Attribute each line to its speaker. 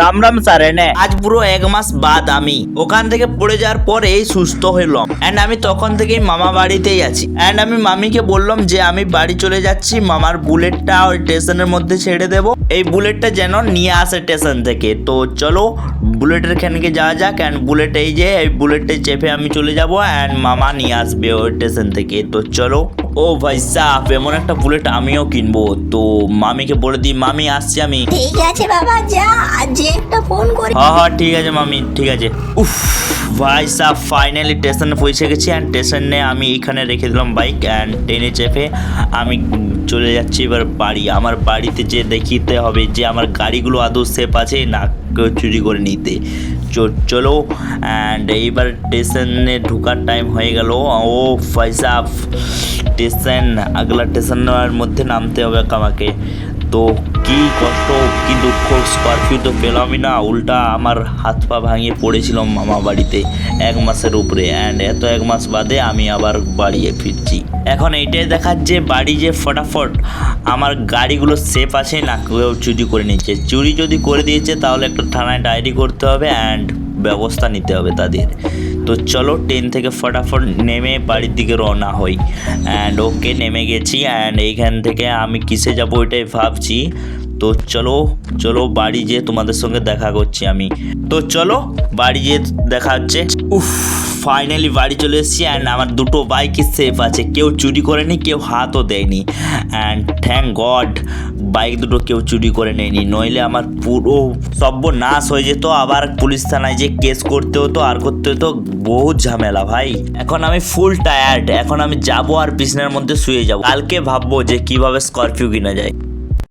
Speaker 1: Ram Ram sir এনে আজ পুরো এক মাস বাদ আমি। ওখান থেকে পড়ে যাওয়ার পরেই সুস্থ হইলাম। অ্যান্ড আমি তখন থেকেই মামা বাড়িতেই আছি। অ্যান্ড আমি মামিকে বললাম যে, আমি বাড়ি চলে যাচ্ছি। মামার বুলেটটা ওই স্টেশনের মধ্যে ছেড়ে দেবো। এই বুলেটটা যেন নিয়ে আসে স্টেশন থেকে। তো চলো, বুলেটের খানকে যাওয়া যাক। অ্যান্ড বুলেট এই যে, এই বুলেটে চেপে আমি চলে যাব। অ্যান্ড মামা নিয়ে আসবে ওই স্টেশন থেকে। তো চলো ও ভাই সাহ এমন একটা বুলেট আমিও কিনবো। তো মামিকে বলে দিই মামি আসছি আমি।
Speaker 2: ঠিক আছে বাবা যা যে একটা ফোন করি
Speaker 1: হ্যাঁ হ্যাঁ ঠিক আছে মামি ঠিক আছে। উফ ভাই সাহ ফাইনালি স্টেশনে পৌঁছে গেছি অ্যান্ড স্টেশনে আমি এখানে রেখে দিলাম বাইক অ্যান্ড ট্রেনে চেপে আমি চলে যাচ্ছি এবার বাড়ি। আমার বাড়িতে যে দেখিতে হবে যে আমার গাড়িগুলো আদৌ সেফ আছে না কেউ চুরি করে নিতে। চ- চলো অ্যান্ড এইবার স্টেশনে ঢোকার টাইম হয়ে গেল। ও ভাই সাহ স্টেশন আগলা স্টেশনের মধ্যে নামতে হবে আমাকে তো কি কষ্ট, কি দুঃখ স্করপিও তো পেলামই না, উল্টা আমার হাত পা ভাঙিয়ে পড়েছিলাম মামা বাড়িতে এক মাসের উপরে। অ্যান্ড এত এক মাস বাদে আমি আবার বাড়িয়ে ফিরছি। এখন এইটাই দেখাচ্ছে বাড়ি যে ফটাফট আমার গাড়িগুলো সেফ আছে, না কেউ চুরি করে নিচ্ছে চুরি যদি করে দিয়েছে, তাহলে একটা থানায় ডায়েরি করতে হবে। অ্যান্ড ব্যবস্থা নিতে হবে তাদের। তো চলো ট্রেন থেকে ফটাফট নেমে বাড়ির দিকে রওনা হই। অ্যান্ড ওকে নেমে গেছি। অ্যান্ড এইখান থেকে আমি কিসে যাব ওইটাই ভাবছি। তো চলো চলো বাড়ি যেয়ে তোমাদের সঙ্গে দেখা করছি আমি। তো চলো, বাড়ি যেয়ে দেখা হচ্ছে। উফ ফাইনালি বাড়ি চলে এসেছি অ্যান্ড আমার দুটো বাইকই সেফ আছে। কেউ চুরি করেনি, কেউ হাতও দেয়নি। অ্যান্ড থ্যাংক গড বাইক দুটো কেউ চুরি করে নেয়নি। নইলে আমার পুরো সব্য নাশ হয়ে যেত। আবার পুলিশ থানায় যে কেস করতে হতো, আর করতে হতো বহুত ঝামেলা ভাই। এখন আমি ফুল টায়ার্ড এখন আমি যাব আর বিছনার মধ্যে শুয়ে যাব। কালকে ভাববো যে কীভাবে স্করপিও কিনা যায়।